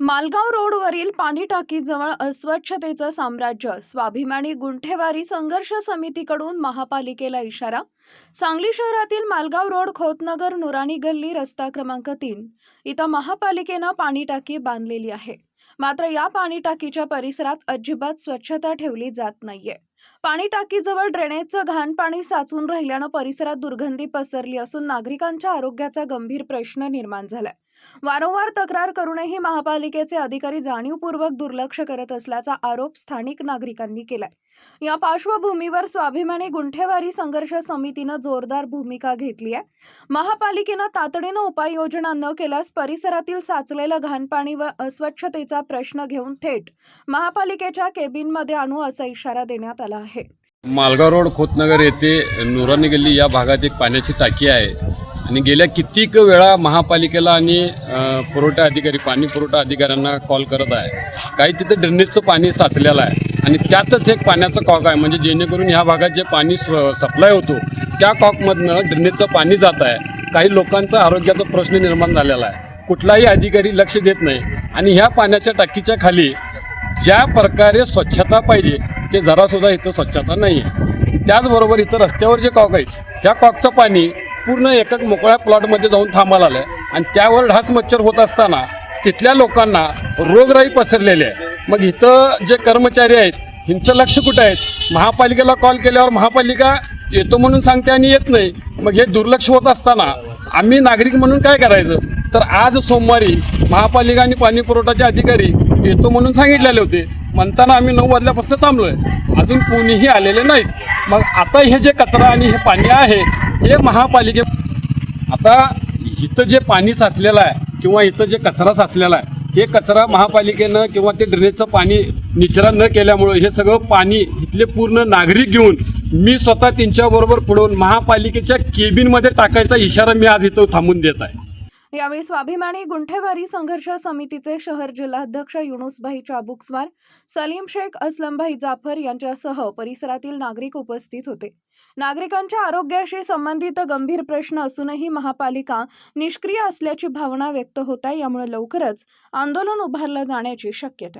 मालगाव रोडवरील पाणी टाकीजवळ अस्वच्छतेचं साम्राज्य. स्वाभिमानी गुंठेवारी संघर्ष समितीकडून महापालिकेला इशारा. सांगली शहरातील मालगाव रोड खोतनगर नुराणी गल्ली रस्ता क्रमांक तीन. इथं महापालिकेनं पाणी टाकी बांधलेली आहे. मात्र या पाणी टाकीच्या परिसरात अजिबात स्वच्छता ठेवली जात नाहीये. पाणी टाकीजवळ ड्रेनेजचं घाण पाणी साचून राहिल्यानं परिसरात दुर्गंधी पसरली असून नागरिकांच्या आरोग्याचा गंभीर प्रश्न निर्माण झालाय. वारंवार तक्रार करूनही महापालिकेचे अधिकारी जाणीवपूर्वक दुर्लक्ष करत असल्याचा आरोप स्थानिक नागरिकांनी केलाय. या पार्श्वभूमीवर स्वाभिमानी गुंठेवारी संघर्ष समितीनं जोरदार भूमिका घेतली आहे. महापालिकेनं तातडीनं उपाययोजना न केल्यास परिसरातील साचलेलं घाणपाणी व अस्वच्छतेचा प्रश्न घेऊन थेट महापालिकेच्या केबिनमध्ये आणू असा इशारा देण्यात आला. आहे. मालगाव रोड खोतनगर येथे नुरानी गल्ली या भागात एक पाण्याची टाकी आहे. आणि गेल्या कित्येक वेळा महापालिकेला आणि पुरवठा अधिकारी पाणी पुरवठा अधिकाऱ्यांना कॉल करत आहे. काही तिथे ड्रेनेजचं पाणी साचलेलं आहे. आणि त्यातच एक पाण्याचं कॉक आहे. म्हणजे जेणेकरून ह्या भागात जे पाणी सप्लाय होतो त्या कॉकमधनं ड्रेनेजचं पाणी जात आहे. काही लोकांचा आरोग्याचा प्रश्न निर्माण झालेला आहे. कुठलाही अधिकारी लक्ष देत नाही. आणि ह्या पाण्याच्या टाकीच्या खाली ज्या प्रकारे स्वच्छता पाहिजे ते जरासुद्धा इथं स्वच्छता नाही आहे त्याचबरोबर इथं रस्त्यावर जे कॉक आहेत त्या कॉकचं पाणी पूर्ण एकक मोकळ्या प्लॉटमध्ये जाऊन थांबायला आलं आहे आणि त्यावर ढास मच्छर होत असताना तिथल्या लोकांना रोगराई पसरलेली आहे. मग इथं जे कर्मचारी आहेत ह्यांचं लक्ष कुठं आहेत महापालिकेला कॉल केल्यावर महापालिका येतो म्हणून सांगते आणि येत नाही. मग हे दुर्लक्ष होत असताना आम्ही नागरिक म्हणून काय करायचं? तर आज सोमवारी महापालिका आणि पाणी पुरवठाचे अधिकारी येतो म्हणून सांगितलेले होते. म्हणताना आम्ही नऊ वाजल्यापासून थांबलो आहे अजून कोणीही आलेले नाहीत. मग आता हे जे कचरा आणि हे पाणी आहे हे महापालिके आता इथं जे पाणी साचलेलं आहे किंवा इथं जे कचरा साचलेला आहे हे कचरा महापालिकेनं किंवा ते ड्रेनेजचं पाणी निचरा न केल्यामुळं हे सगळं पाणी इथले पूर्ण नागरिक घेऊन मी स्वतः त्यांच्याबरोबर पुढवून महापालिकेच्या केबिनमध्ये टाकायचा इशारा मी आज इथं थांबून देत आहे. यावेळी स्वाभिमानी गुंठेवारी संघर्ष समितीचे शहर जिल्हाध्यक्ष युनुसभाई चाबुकस्वार सलीम शेख असलमभाई जाफर यांच्यासह परिसरातील नागरिक उपस्थित होते. नागरिकांच्या आरोग्याशी संबंधित गंभीर प्रश्न असूनही महापालिका निष्क्रिय असल्याची भावना व्यक्त होत आहे. यामुळे लवकरच आंदोलन उभारलं जाण्याची शक्यता